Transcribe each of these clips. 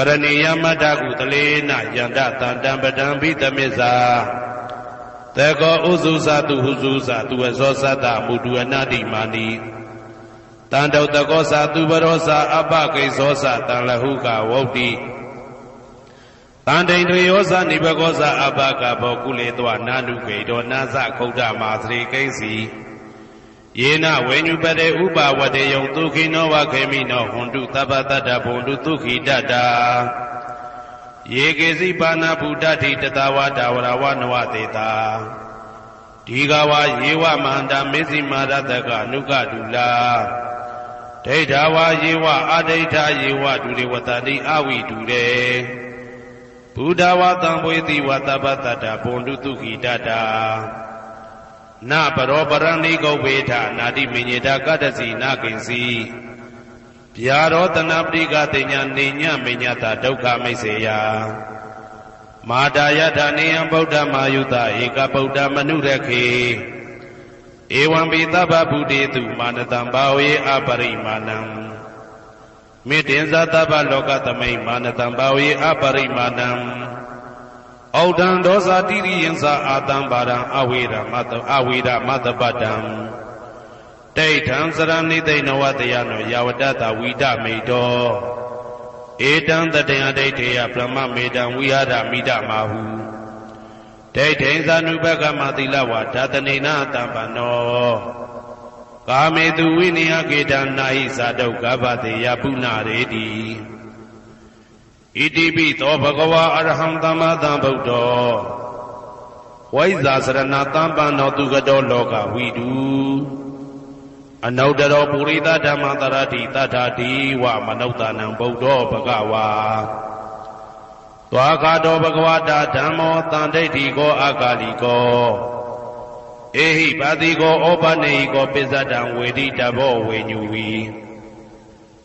ကရဏီယမတ္တကုတလေနယန္တတန္တံပဒံဘိသမစ္စာတေကောဥစုသတုဟုစုသသူဝဇောသတ္တမုတုအနာတိမာနိတန္တုတကောသသူဘရောသအပကိသောသတံလဟုကဝုတ်တိတန်တိန်တွေယောဇနိဘကောဇအပကဘောကုလေတောနာနုကေတောနာဇခုဒ္ဓမာသရိကိဉ္စီ ယေနဝေညုပတေဥပဝတေယံဒုခိနောဝခေမိနောဟွန်တုသဗ္ဗတတ္တဘုံတုဒုခိတတ္တာယေကေစီပါဏဗုဒ္ဓတိတတဝါဒဝရဝနဝတေတာဒီကဝါယေဝမန္တမေဇိမာရတကအနုကဒူလာဒိဋ္ဌဝါယေဝအဒိဋ္ဌယေဝဒုရေဝတတိအဝိဒုရေဘုဒ္ဓဝါတံပွေတိဝတပတတဘုံတုတုခိတတ နပရောပရဏိကုဝေထနာတိမညေတာကတ္တစီနာကိဉ္စီဗျာရောတနာပရိကတိညာနေညမညတာဒုက္ခမိတ်စေယမာတာယထာနေယံဗုဒ္ဓမာယုတဧကဗုဒ္ဓမနုရခေဧဝံပိသဗ္ဗဗုတေတုမာနတံဘာဝေအပရိမာဏံမေတ္တင်ဇသဗ္ဗလောကသမိမာနတံဘာဝေအပရိမာဏံ ဩဒံဒောဇာတိရိယံသာအာတံပါရံအဝေရမတအဝေရမတပတံဒိဋ္ဌံစရဏိသိဏဝတယနောယဝတတဝိဒမေတောဧတံတတယဒိဋ္ဌေယပရမမေတံဝိဟာရမိဒမာဟုဒိဋ္ဌိသ ानु ဘကမသီလဝါဓာတနေနာတံပနောကာမေတုဝိနယကေတံနာဟိဇာတုကဗ္ဗတေယပုဏ္ဏရေတိ ဣတိပိသောဘဂဝါအရဟံသမ္မာသမ္ဗုဒ္ဓောဝိဇာစရဏတံပန္နောသူကတောလောကဝိတုအနုတ္တရောပုရိသဓမ္မတရတိတတ္ထာတိဝမနုဿာနံဗုဒ္ဓောဘဂဝါသွားခါတော်ဘဂဝတာဓမ္မောတန်ဒိဋ္ဌိကောအာကာလိကောအေဟိပါတိကောဩပနေဟိကောပိစ္ဆတံဝေတိတဘောဝေညူဝီ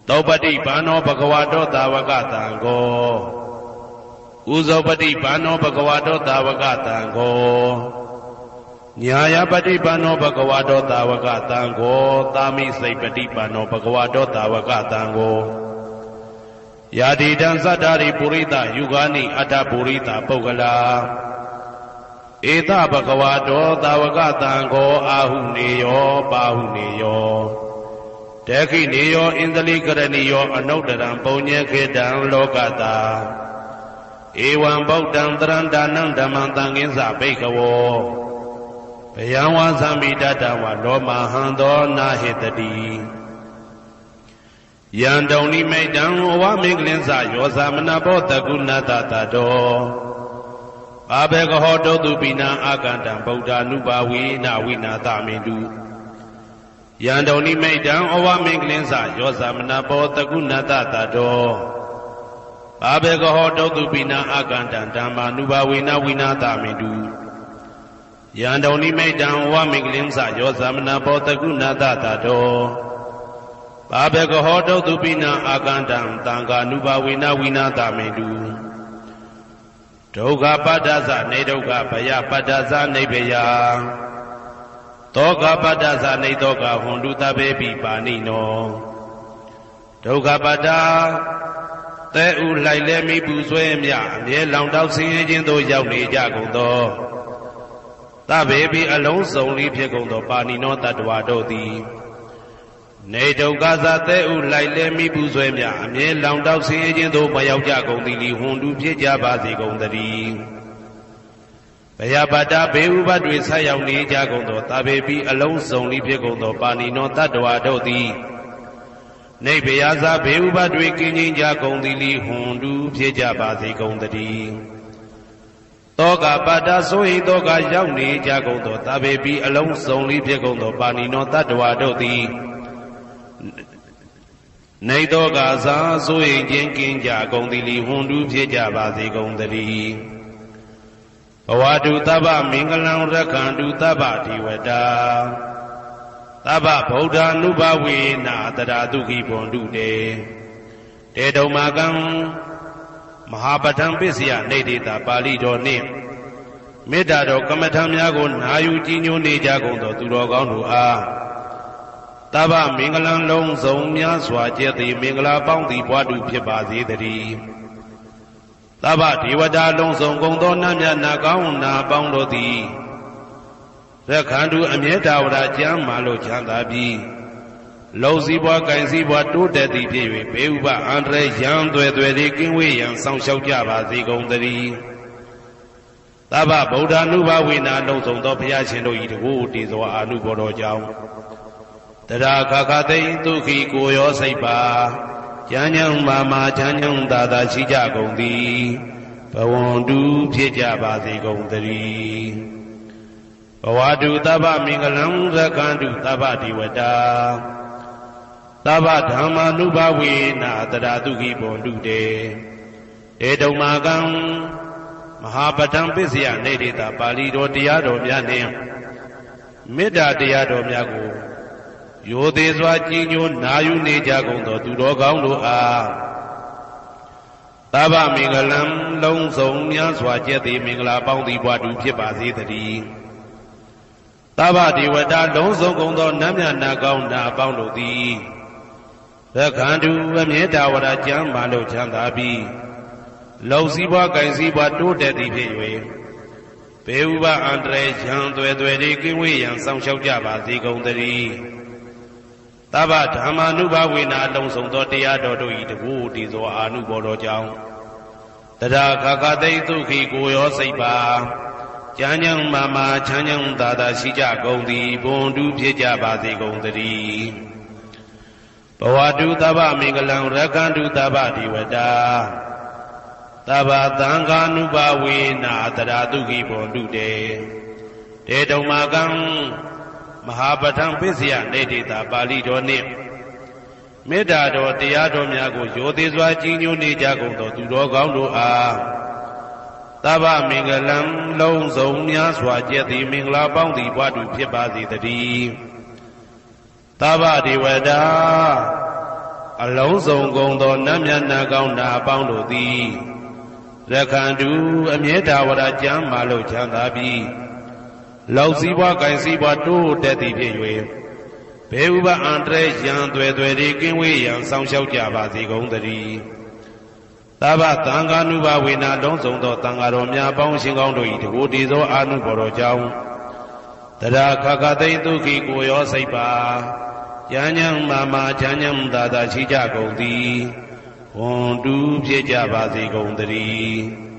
သောပတိဘာနောဘဂဝတောတာဝကတံကောဥဇောပတိဘာနောဘဂဝတောတာဝကတံကောညာယပတိပန္နောဘဂဝတောတာဝကတံကိုသာမိစိတ်ပတိပန္နောဘဂဝတောတာဝကတံကိုယာတိတံသတ္တာရိပုရိသယုဂာနိအတ္တပုရိသပုဂ္ဂလာဧတဘဂဝတောတာဝကတံကိုအာဟုနေယောပါဟုနေယော တေခိနေယောဣန္ဒလိကရဏီယောအနုတ္တရံပုံညေခေတံလောကတာဧဝံဗုဒ္ဓံတရံဒါနံဓမ္မံတံငင်းစဘိကဝောဘယံဝါသမိတတဝလောမဟံသောနာဟိတတိယံတုံနိမိတ်တံဝမင်္ဂလင်းစယောဇာမနဘောတကုဏတတတောဘာဘေကဟောတုတုပိနာအာကန္တံဗုဒ္ဓ ानु ဘာဝေနဝိနာသမင်တု ယံတုံနိမိတ်တံဩဝမင်္ဂလင်းစယောဇာမနဘောတကုဏတတတောဘာဘေကဟောတုတုပိနာအာကန္တံဓမ္မာနုဘာဝေနဝိနာသမင်တုယံတုံနိမိတ်တံဝမင်္ဂလင်းစယောသမနာဘောတကုဏတတတောဘာဘေကဟောတုတုပိနာအာကန္တံတံဃာနုဘဝေနဝိနာတမေတုဒုက္ခပတ္တသနေဒုက္ခဘယပတ္တသနေဘယ တောကပတ္တသနေတောကဟွန်တုတဘေပိပါဏိနောဒုက္ခပတ္တသဲဥလိုက်လဲမိပူဆွဲမြအမြဲလောင်တောက်ဆင်းရဲခြင်းသို့ရောက်နေကြကုန်သောသဗ္ဗေပိအလုံးစုံလေးဖြစ်ကုန်သောပါဏိနောတတ္တဝါတို့သည်နေဒုက္ခသတဲ့ဥလိုက်လဲမိပူဆွဲမြအမြဲလောင်တောက်ဆင်းရဲခြင်းသို့မရောက်ကြကုန်သည်လီဟွန်တူဖြစ်ကြပါစေကုန်သတည်း ဘယပါတာဘေဥပတွေဆက်ရောက်နေကြကုန်သောသဗ္ဗေပိအလုံးစုံလေးဖြစ်ကုန်သောပါဏိနောတတ္တဝါတို့သည်နေဘယသာဘေဥပတွေကင်းချင်းကြကုန်သည်လီဟွန်တူဖြစ်ကြပါစေကုန်သတည်းတောကပတ္တဆိုဟိတောကရောက်နေကြကုန်သောတဘေပိအလုံးစုံလေးဖြစ်ကုန်သောပါဏိနောတတ္တဝါတို့သည်နေတောကသာဆိုဟိခြင်းကင်းကြကုန်သည်လီဟွန်တူးဖြစ်ကြပါစေကုန်သတည်း ဘဝတုတဗ္ဗမင်္ဂလံရက္ခန္တုတဗ္ဗဒီဝတာတဗ္ဗဗုဒ္ဓ ानु ဘဝေနာတရာဒုခိဘွန်တုတေတေတုံမာကံမဟာပဋ္ဌံပစ္စယနေတိတာပါဠိတော်နှင့်မေတ္တာတော်ကမ္မထံများကိုနာယူကြည်ညိုနေကြကုန်သောသူတော်ကောင်းတို့အားတဗ္ဗမင်္ဂလံလုံးစုံများစွာကျက်သည်မင်္ဂလာပေါင်းသည်ဘွားတူဖြစ်ပါစေတည်း သဗ္ဗဒေဝတာလုံးစုံကုန်သောနတ်မြတ်နာကောင်းနာပေါင်းတို့သည်ရခန္တုအမြဲတာဝရကျမ်းမာလို့ချမ်းသာပြီးလုံစည်းပွားကင်စည်းပွားတိုးတက်သည်ဖြစ်၍ဘေဥပအန္တရာယ်ရန်သွဲသွဲသည်ကင်းဝေးရန်ဆောင်လျှောက်ကြပါစေကုန်သတည်းသဗ္ဗဗုဒ္ဓ ानु ဘဝိနာလုံးစုံသောဘုရားရှင်တို့၏တကူတည်သောအာနုဘောတော်ကြောင့်တရာခခသိဒုက္ခိကိုရောစိတ်ပါ ကျမ်းညံမာမာချမ်းညံသာသာရှိကြကုန်သည်ဘဝန္တုဖြစ်ကြပါစေကုန်သတည်းဘဝတုသဗ္ဗမင်္ဂလံရကန္တုသဗ္ဗဒီဝတာသဗ္ဗဓမ္မာနုဘဝေနာတရာတုခိဘွန်တုတေဧတုံမာကံမဟာပဋံပစ္စယနေတိတာပါဠိတော်တရားတော်များနှင့်မေတ္တာတရားတော်များကို ယောသေးစွာကြည်ညိုနာယူနေကြကုန်သော သူတော်ကောင်းတို့အားသဗ္ဗမင်္ဂလံလုံးစုံများစွာကျက်သည်မင်္ဂလာပေါင်းသည်ဘွားတူဖြစ်ပါစေတည်းသဗ္ဗဒေဝတာလုံးစုံကုန်သောနတ်မြတ်နာကောင်းနာအပေါင်းတို့သည်သက္ခန္တုအမြဲတာဝရကျမ်းမာလို့ချမ်းသာပြီးလုံစည်းပွားကင်စည်းပွားတိုးတက်သည်ဖြစ်၍ဘေဥပအန္တရာယ်ရန်သွဲသွဲဒီကင်းဝေးရန်ဆောင်ရှောက်ကြပါစေကုန်သတည်း သဗ္ဗဓမ္မာနုဘဝေနာလုံဆောင်သောတရားတော်တို့၏တကူတည်သောအာနုဘော်တော်ကြောင့်တရာခခသိဒုက္ခိကိုရောစိတ်ပါကျမ်းညံမာမာချမ်းညံသာသာရှိကြကုန်သည်ဘွန်တူဖြစ်ကြပါစေကုန်သတည်းဘဝတုသဗ္ဗမင်္ဂလံရကန္တုသဗ္ဗဒီဝတာသဗ္ဗသံဃာနုဘဝေနာတရာတုခိဘွန်တုတေတေတုံမာကံ မဟာပဋ္ဌံပစ္စယနေတိတာပါဠိတော်နှင့်မေတ္တာတော်တရားတော်များကိုရိုသေစွာကြီးညိုနေကြကုန်သောသူတော်ကောင်းတို့အားသဗ္ဗမင်္ဂလံလုံးစုံများစွာကျက်သည်မင်္ဂလာပေါင်းသည်ဘွားတူဖြစ်ပါစေတည်းသဗ္ဗဒေဝတာအလုံးစုံကုန်သောနတ်မြတ်နာကောင်းနာအပေါင်းတို့သည်ရခန္တုအမြဲတာဝရကျမ်းမာလို့ချမ်းသာပြီး လောက်စည်းပွားကင်စည်းပွားတိုးတက်သည်ဖြစ်၍ဘေဥပအန္တရရန်သွဲသွဲဒီကင်းဝေးရန်ဆောင်လျှောက်ကြပါစေကုန်သတည်းသဗ္ဗသံဃာနုဘဝေနာလုံးစုံသောသံဃာတော်များပေါင်းရှင်ကောင်းတို့၏တကူတည်သောအာနုဘော်တော်ကြောင့်တရာခခသိဒုက္ခိကိုရောစိတ်ပါဉာဏ်ဉာဏ်မာမာဉာဏ်ဉာဏ်သာသာရှိကြကုန်သည်ဝန်တူဖြစ်ကြပါစေကုန်သတည်း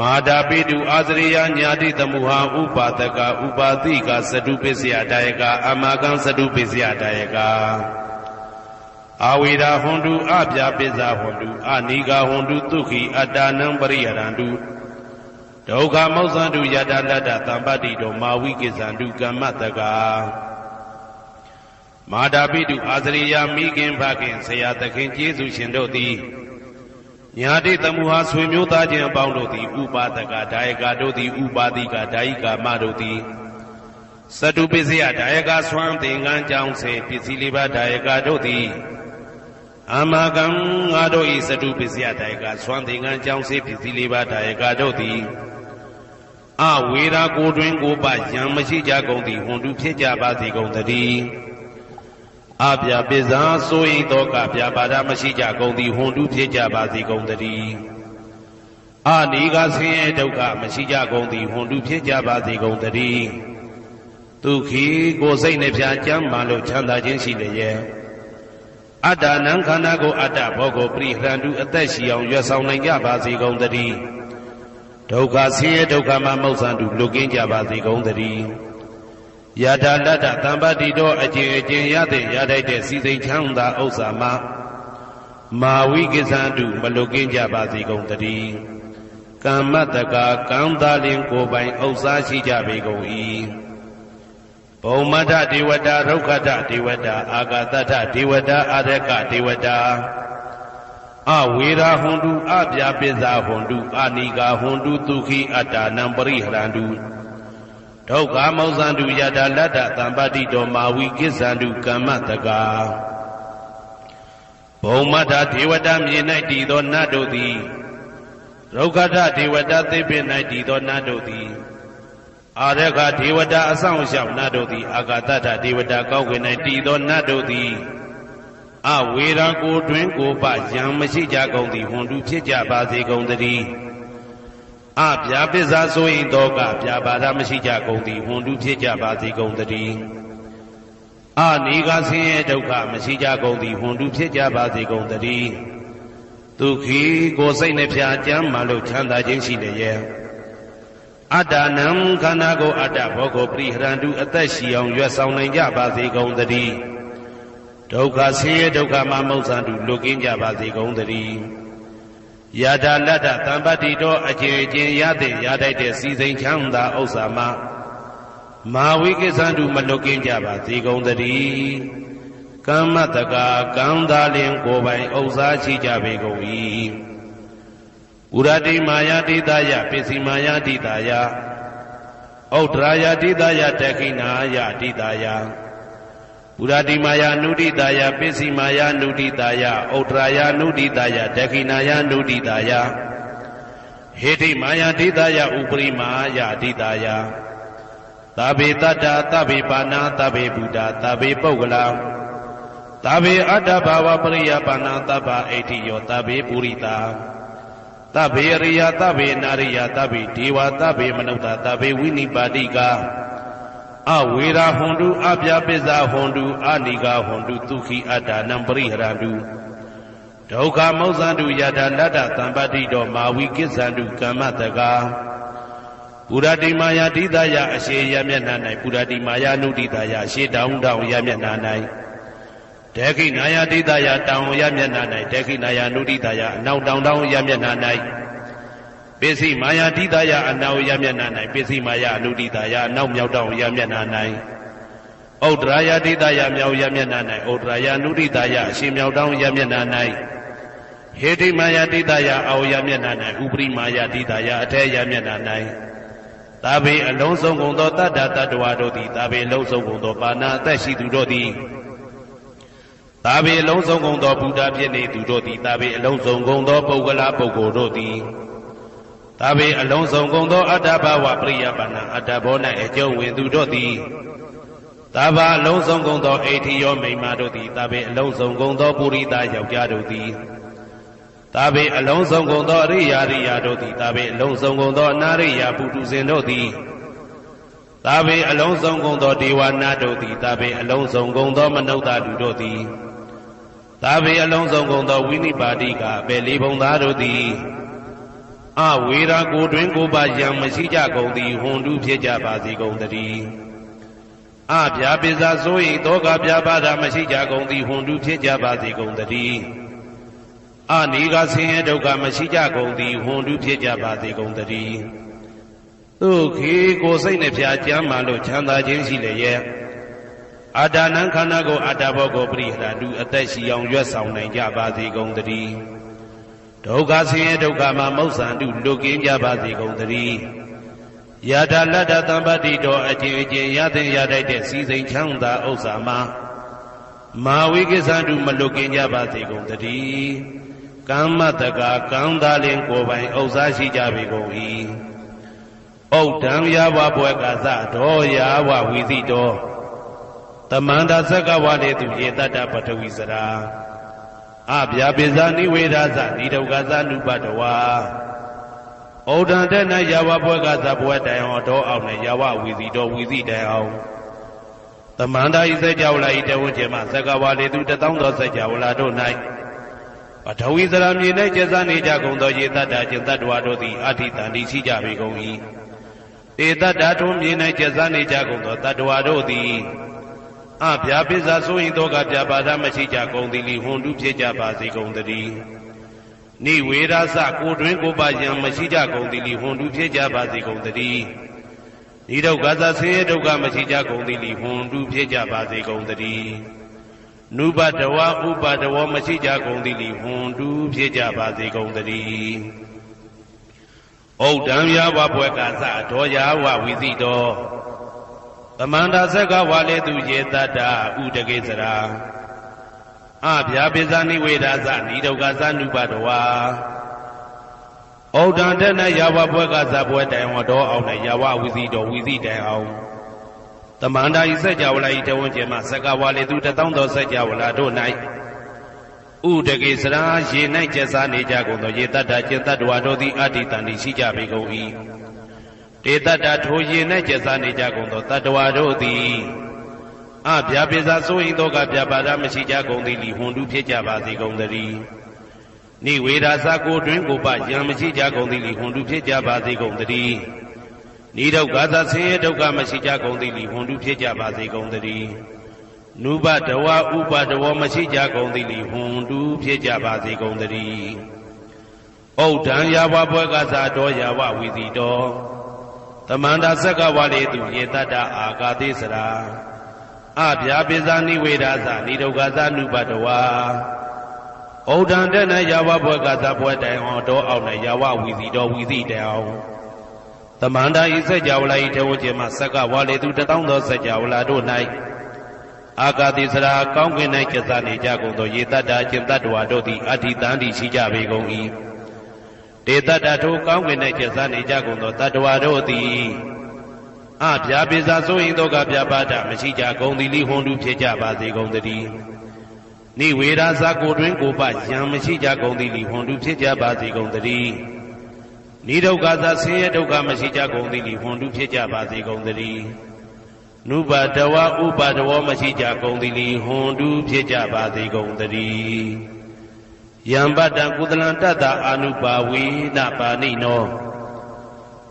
မာတာပိတုအာသရိယညာတိတမှုဟာဥပါဒကဥပါတိကသတုပစ္စယတာယကအမကံသတုပစ္စယတာယကအာဝေရာဟွန်တုအပြာပိဇာဟွန်တုအနိဂဟွန်တုဒုက္ခိအတ္တနံပရိယရန္တုဒုက္ခမောဇန္တုယတလတ္တသံပတ္တိတောမာဝိကိဇန္တုကမ္မတကာမာတာပိတုအာသရိယမိခင်ဖခင်ဆရာသခင်ကျေးဇူးရှင်တို့သည် ညာတိတမှုဟာဆွေမျိုးသားချင်းအပေါင်းတို့သည်ဥပါဒကဒါယကတို့သည်ဥပါတိကဒါယိကာမတို့သည်သတုပစ္စယဒါယကဆွမ်းသင်္ကန်းကြောင်းစေပစ္စည်းလေးပါးဒါယကတို့သည်အမကံငါတို့ဤသတုပစ္စယဒါယကဆွမ်းသင်္ကန်းကြောင်းစေပစ္စည်းလေးပါးဒါယကတို့သည်အဝေရာကိုတွင်ကိုပယံမရှိကြကုန်သည်ဟွန်တုဖြစ်ကြပါစေကုန်သတည်း အပြပိဇာဆိုရင်တော့ကပြပါဒမရှိကြကုန်သည်ဟွန်တုဖြစ်ကြပါစေကုန်တည်းအာနိကဆင်းရဲဒုက္ခမရှိကြကုန်သည်ဟွန်တုဖြစ်ကြပါစေကုန်တည်းဒုက္ခိကိုစိတ်နှပြကြမ်းမှလို့ချမ်းသာခြင်းရှိလျက်အတ္တနံခန္ဓာကိုအတ္တဘောကိုပရိဟရန္တုအသက်ရှိအောင်ရွတ်ဆောင်နိုင်ကြပါစေကုန်တည်းဒုက္ခဆင်းရဲဒုက္ခမှမௌဆန္တုလွတ်ကင်းကြပါစေကုန်တည်း ယထာလတ္တသံပတိတော်အကျင့်အကျင့်ရတဲ့ရထိုက်တဲ့စီစိန်ချမ်းသာဥစ္စာမှာမာဝိကိသန္တုမလုကင်းကြပါစေကုန်တည်းကမ္မတကာကံသားလင်ကိုပိုင်ဥစ္စာရှိကြပေကုန်၏ဘုံမထဒေဝတာရုခတဒေဝတာအာဂတထဒေဝတာအာရကဒေဝတာအဝေရာဟွန်တုအပြာပိဇာဟွန်တုအာနိကာဟွန်တုဒုခိအတ္တနံပရိဟရန္တု ဒုက္ခမောဇန္တုယတာလတ္တသံပတိတော်မာဝိကိစ္ဆန္တုကမ္မတကာဘုံမတ္ထဒေဝတာမြေ၌တည်သောနတ်တို့သည်ဒုက္ခတဒေဝတာသိပင်၌တည်သောနတ်တို့သည်အာရခဒေဝတာအဆောင်ရှောက်နတ်တို့သည်အာဂတတဒေဝတာကောက်ွယ်၌တည်သောနတ်တို့သည်အဝေရာကိုတွင်ကိုပယံမရှိကြကုန်သည်ဟွန်တုဖြစ်ကြပါစေကုန်သတည်း အပြာပစ္စာဆိုရင်တော့ကပြာပါဒမရှိကြကုန်သည်ဟွန်တုဖြစ်ကြပါစေကုန်သတည်းအနေကဆင်းရဲဒုက္ခမရှိကြကုန်သည်ဟွန်တုဖြစ်ကြပါစေကုန်သတည်းဒုက္ခိကိုစိတ်နှဖျားကြမ်းမှလို့ချမ်းသာခြင်းရှိလျက်အတ္တနံခန္ဓာကိုအတ္တဘောကိုပရိဟရန္တုအသက်ရှိအောင်ရွတ်ဆောင်နိုင်ကြပါစေကုန်သတည်းဒုက္ခဆင်းရဲဒုက္ခမှမုတ်ဆန်တုလွတ်ကင်းကြပါစေကုန်သတည်း ယတာလတ္တတံပတ္တိတော်အကျေချင်းရတဲ့ရတတ်တဲ့စီစိန်ချမ်းသာဥစ္စာမှမာဝိကိသန္တုမလွတ်ကင်းကြပါစေကုန်သတည်းကမ္မတကာကံသာလင်ကိုယ်ပိုင်ဥစ္စာရှိကြပေကုန်၏ဥရတိမာယာတိတယပစ္စည်းမာယာတိတယဩဒရာယတိတယတခိနာယတိတယ ပုရတိမာယာနုဒိတာယပစ္စည်းမာယာနုဒိတာယဩဒရာယနုဒိတာယဒခိနာယနုဒိတာယဟေတိမာယာဒိတာယဥပရိမာယာဒိတာယသဗ္ဗေတတ္တာသဗ္ဗေပါဏာသဗ္ဗေဘုဒ္ဓသဗ္ဗေပုဂ္ဂလာသဗ္ဗေအတ္တဘာဝပရိယပါဏာသဗ္ဗအိဋ္ဌိယောသဗ္ဗေပုရိတာသဗ္ဗေရိယသဗ္ဗေနာရိယသဗ္ဗေဒေဝသဗ္ဗေမနုဿသဗ္ဗေဝိနိပါတိကာ အဝေရာဟွန်တုအပြပစ္စာဟွန်တုအနိကာဟွန်တုဒုက္ခိအတ္တနံပရိဟရန္တုဒုက္ခမောဇန္တုယတာလတ္တသံပတိတော်မာဝိကိစ္ဆန္တုကမ္မတကာပုရတိမာယာတိတယအရှိယမျက်နှာ၌ပုရတိမာယာနုတိတယရှေတောင်းတောင်းယမျက်နှာ၌တေခိနာယာတိတယတောင်းယမျက်နှာ၌တေခိနာယာနုတိတယအနောက်တောင်းတောင်းယမျက်နှာ၌ ပစ္စည်းမာယာတိတယအနောက်ယမျက်နှာ၌ပစ္စည်းမာယာအနုတိတယအနောက်မြောက်တောင်းယမျက်နှာ၌ဩဒရာယတိတယမြောက်ယမျက်နှာ၌ဩဒရာယနုတိတယအရှင်မြောက်တောင်းယမျက်နှာ၌ဟေတိမာယာတိတယအောယမျက်နှာ၌ဥပရိမာယာတိတယအထေယမျက်နှာ၌သာဘေအလုံးစုံကုန်သောတတ္တတတ္တဝါတို့သည်သာဘေအလုံးစုံကုန်သောပါဏာအသက်ရှိသူတို့သည်သာဘေအလုံးစုံကုန်သောဘုရားဖြစ်နေသူတို့သည်သာဘေအလုံးစုံကုန်သောပုဂ္ဂလာပုဂ္ဂိုလ်တို့သည် သာဘေအလုံးစုံကုန်သောအတ္တဘဝပရိယပါဏအတ္တဘော၌အကျုံးဝင်သူတို့သည်သာဘာအလုံးစုံကုန်သောအိဋ္ဌိယောမိမ္မာတို့သည်သာဘေအလုံးစုံကုန်သောပုရိသယောက်ျားတို့သည်သာဘေအလုံးစုံကုန်သောအရိယာရိယာတို့သည်သာဘေအလုံးစုံကုန်သောအနာရိယာပုထုဇဉ်တို့သည်သာဘေအလုံးစုံကုန်သောဒေဝနာတို့သည်သာဘေအလုံးစုံကုန်သောမနုဿလူတို့သည်သာဘေအလုံးစုံကုန်သောဝိနိပါတိကအပေလေးဘုံသားတို့သည် အဝေရာကိုတွင်ကိုပါယံမရှိကြကုန်သည်ဟွန်တုဖြစ်ကြပါစေကုန်တည်းအဗျာပိဇာဆို၏တောကဗျာပါဒမရှိကြကုန်သည်ဟွန်တုဖြစ်ကြပါစေကုန်တည်းအနိကဆင်းရဲဒုက္ခမရှိကြကုန်သည်ဟွန်တုဖြစ်ကြပါစေကုန်တည်းသူခေကိုစိတ်နှဖျားကြမ်းမှလို့ချမ်းသာခြင်းရှိလျက်အာတာနံခန္ဓာကိုအာတာဘောကိုပရိဟရတုအသက်ရှိအောင်ရွတ်ဆောင်နိုင်ကြပါစေကုန်တည်း ဒုက္ခဆင်းရဲဒုက္ခမှာမௌဆန္တုလွတ်ကင်းကြပါစေကုန်တည်းယတာလတ္တသံပတ္တိတော်အကျဉ်အကျဉ်ရသင်ရတတ်တဲ့စီစိန်ချမ်းသာဥစ္စာမှာမာဝိကိသန္တုမလွတ်ကင်းကြပါစေကုန်တည်းကမ္မတကာကံသာလင်ကိုယ်ပိုင်ဥစ္စာရှိကြပေကုန်၏ဩဒံယာဝဘွယ်ကသဒောယာဝဝီသိတော်တမန္တသက္ကဝလေသူယေတတ္တပထဝီစရာ အဗျာပိဇာနိဝေဒသနိဒုက္ခသနုပတဝါဩဒံတဲ့၌ယာဝဘွယ်ကသဘွယ်တိုင်အောင်တော့အောင်နဲ့ယာဝဝီစီတော်ဝီစီတိုင်အောင်တမန္တာဤစัจ java လာဤတဝန်းကျမသက္ကဝါလေသူတသောသောစัจ java လာတို့၌ပထဝီစရာမြေ၌ကျက်စားနေကြကုန်သောယေတတ္တာကျင်တ္တဝါတို့သည်အဋ္ဌိတန်တိရှိကြပေကုန်၏ဧတတ္တာထုံးမြေ၌ကျက်စားနေကြကုန်သောတတ္တဝါတို့သည် အဗျာပိဇာဆိုရင်တော့ကဗျာပါဒမရှိကြကုန်သည်လီဟွန်တုဖြစ်ကြပါစေကုန်တည်းနိဝေရသကိုတွင်ကိုပါယံမရှိကြကုန်သည်လီဟွန်တုဖြစ်ကြပါစေကုန်တည်းဤဒုက္ခသဆင်းရဲဒုက္ခမရှိကြကုန်သည်လီဟွန်တုဖြစ်ကြပါစေကုန်တည်းနုပတဝဥပတဝမရှိကြကုန်သည်လီဟွန်တုဖြစ်ကြပါစေကုန်တည်းဩဒံယဝဘွယ်ကသဒောယဝဝိသိတော သမန္တာဆက်ကဝါလေသူယေတတ္တာဥတကေစရာအဗျာပိဇာနိဝေဒသနိဒုက္ခသနုပတဝါဩဒံတဲ့နဲ့ယာဝဘွဲကဇဘွဲတိုင်ဝတော်အောင်နဲ့ယာဝဝီစီတော်ဝီစီတိုင်အောင်သမန္တာဤစัจ java လာဤတဝန်းကျင်မှာစက္ကဝါလေသူတသောသောစัจ java လာတို့၌ဥဒကေစရာရေ၌ကျက်စားနေကြကုန်သောရေတတ္တကျင်တတ္တဝါတို့သည်အတ္တိတန်တိရှိကြပေကုန်၏ တေတတ္တထိုရေ၌ကျက်စားနေကြကုန်သောတတ္တဝါတို့သည်အဗျာပိစာစိုးရင်တော့ကဗျာပါဒမရှိကြကုန်သည်လီဟွန်တုဖြစ်ကြပါစေကုန်သတည်းနိဝေဒာစာကိုတွင်ကိုပယံမရှိကြကုန်သည်လီဟွန်တုဖြစ်ကြပါစေကုန်သတည်းနိဒုက္ခသာဆင်းရဲဒုက္ခမရှိကြကုန်သည်လီဟွန်တုဖြစ်ကြပါစေကုန်သတည်းနုပတဝဥပတဝမရှိကြကုန်သည်လီဟွန်တုဖြစ်ကြပါစေကုန်သတည်းဩဒံယာဝဘွဲကစားတော်ယာဝဝီတိတော် တမန္တာဆက်ကဝါလေသူယေတတ္တအာဂါတိစရာအဗျာပိဇာနိဝေဒာသနိဒုက္ခသနုပတဝါဩဒံတဲ့နဲ့ယာဝဘွဲကစားဘွဲတိုင်အောင်တော်အောင်နဲ့ယာဝဝီတိတော်ဝီတိတိုင်အောင်တမန္တာဤစัจ java လာဤထေဝကျင်မှာဆက်ကဝါလေသူတထောင်သောစัจ java လာတို့၌အာဂါတိစရာကောင်းကင်၌ကျက်စားနေကြကုန်သောယေတတ္တာအကျင့်တတ္တဝါတို့သည်အဋ္ဌိတန်တိရှိကြပေကုန်၏ ဒေတတ္တထိုကောင်းကင်၌ကျက်စားနေကြကုန်သောတတ္တဝါတို့သည်အဗျာပိစာဆိုရင်တော့ကဗျာပါဒမရှိကြကုန်သည်လိဟွန်တုဖြစ်ကြပါစေကုန်သတည်းနိဝေဒာဇာကိုတွင်ကိုပယံမရှိကြကုန်သည်လိဟွန်တုဖြစ်ကြပါစေကုန်သတည်းနိဒုက္ခသာဆင်းရဲဒုက္ခမရှိကြကုန်သည်လိဟွန်တုဖြစ်ကြပါစေကုန်သတည်းနုပါတဝဥပါတဝမရှိကြကုန်သည်လိဟွန်တုဖြစ်ကြပါစေကုန်သတည်း ယံပတ္တကုသလံတတ္တအာနုပါဝေနပါဏိနော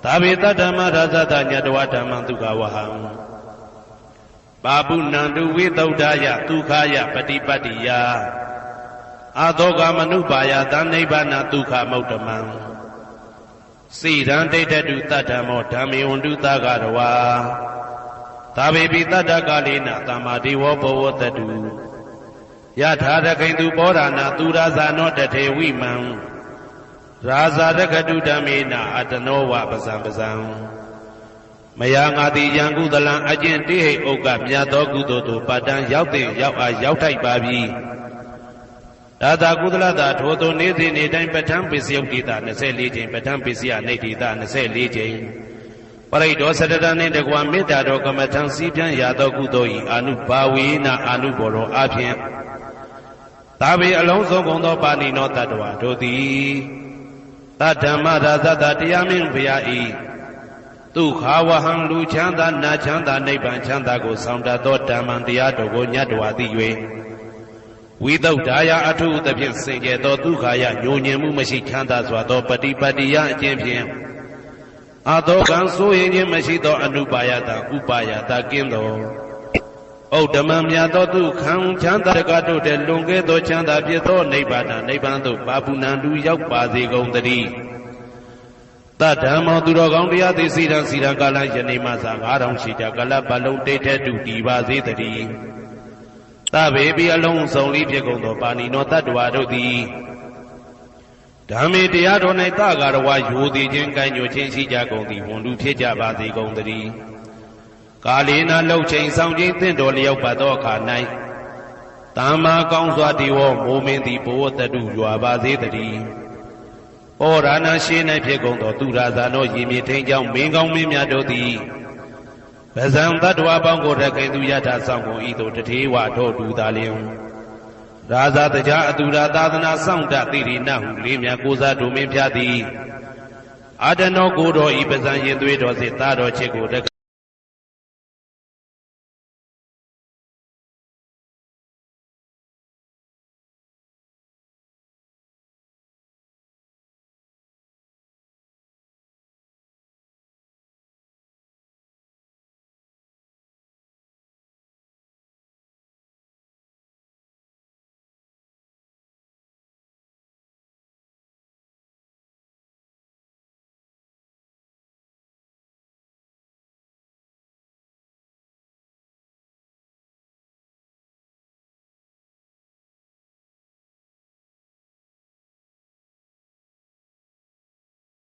သာဝေတဓမ္မရာဇတညတဝဓမ္မဒုက္ခဝဟံပါပုဏန္တုဝိသုဒ္ဓယဒုက္ခယပฏิပတ္တိယအာသောကမနုပါယသနိဗ္ဗာနဒုက္ခမௌတမံစိရန်ဒိဋ္ဌတုတတ္တမောဓမ္မေဝန္တုသကရဝါသာဝေပိတတ္တကလေးနသမ္မာဒေဝဘောဝတတု ယထာရခိန်သူပောဓာနာသူရာဇာနောတထေဝိမံရာဇာတကတုဓမ္မေနအတနောဝပဇံပဇံမယာငါတိယံကုသလံအကျင့်တိဟိဥက္ကမြတ်သောကုသိုလ်တို့ပတ္တံရောက်တဲ့ရောက်အားရောက်ထိုက်ပါပြီဒါသာကုသလတာထိုသို့နေ့စဉ်နေ့တိုင်းပဋ္ဌာန်းပိစယုတ်တိတာ24ချိန်ပဋ္ဌာန်းပိစယနေတိတာ24ချိန်ပရိဒောစတတနှင့်တကွာမေတ္တာတော်ကမ္မထံစည်းပြန်ရသောကုသိုလ်ဤအာနုဘာဝေနအာနုဘောရောအဖြင့် သာဝေအလုံးစုံကုန်သောပါဏိနောတတ္တဝါတို့သည်တဓမ္မရာဇတတရားမင်းဘုရားဤဒုက္ခဝဟံလူချမ်းသာနာချမ်းသာနိဗ္ဗာန်ချမ်းသာကိုဆောင်တတ်သောဓမ္မံတရားတော်ကိုညတ်တော်သိ၍ဝိသုဒ္ဓါယအထုသဖြင့်စင်ကြယ်သောဒုက္ခယညိုညင်မှုမရှိချမ်းသာစွာသောပฏิပတ်တိယအကျင့်ဖြင့်အသောကံဆိုရင်ခြင်းမရှိသောအနုပါယတာဥပါယတာကင်းသော ဩဓမ္မမြတ်သောဒုက္ခံချမ်းသာတကတို့တဲ့လွန်ကဲသောချမ်းသာဖြစ်သောနိဗ္ဗာန်နိဗ္ဗာန်သို့ပါပုဏ္ဏတူရောက်ပါစေကုန်သတည်းတဓမ္မောသူတော်ကောင်းတရားသိစီရန်စီရန်ကာလယနေ့မှသာ9000ရှိကြကလပလုံးတိတ်တဲ့တူတည်ပါစေတည်းတဗေပိအလုံးစုံလေးဖြစ်ကုန်သောပါဏိနောတတ္တဝါတို့သည်ဓမ္မေတရားတော်၌တကာရဝယူသည်ချင်းကံညွချင်းရှိကြကုန်သည်ဝန်လူဖြစ်ကြပါစေကုန်သတည်း ကာလေနာလှုပ်ချိန်ဆောင်ခြင်းသင့်တော်လျောက်ပါသောအခါ၌တမ္မာကောင်းစွာဒီဝမိုးမင်းသည်ဘဝတတုရွာပါစေတည်းဩရဏရှိ၌ဖြစ်ကုန်သောသူရာဇာနောရည်မြေထိန်ကြောင့်မင်းကောင်းမင်းများတို့သည်ဗဇံတတ္တဝါပေါင်းကိုရခင်သူယထာဆောင်ကုန်ဤသို့တထေဝထောတူသာလျင်ရာဇာတကြအတူရာသာသနာဆောင်တတိရိနဟုလေးမြတ်ကိုစားတို့မင်းဖျားသည်အာတနောကိုတော်ဤပဇံရင်သွေးတော်စေသားတော်ချစ်ကိုတ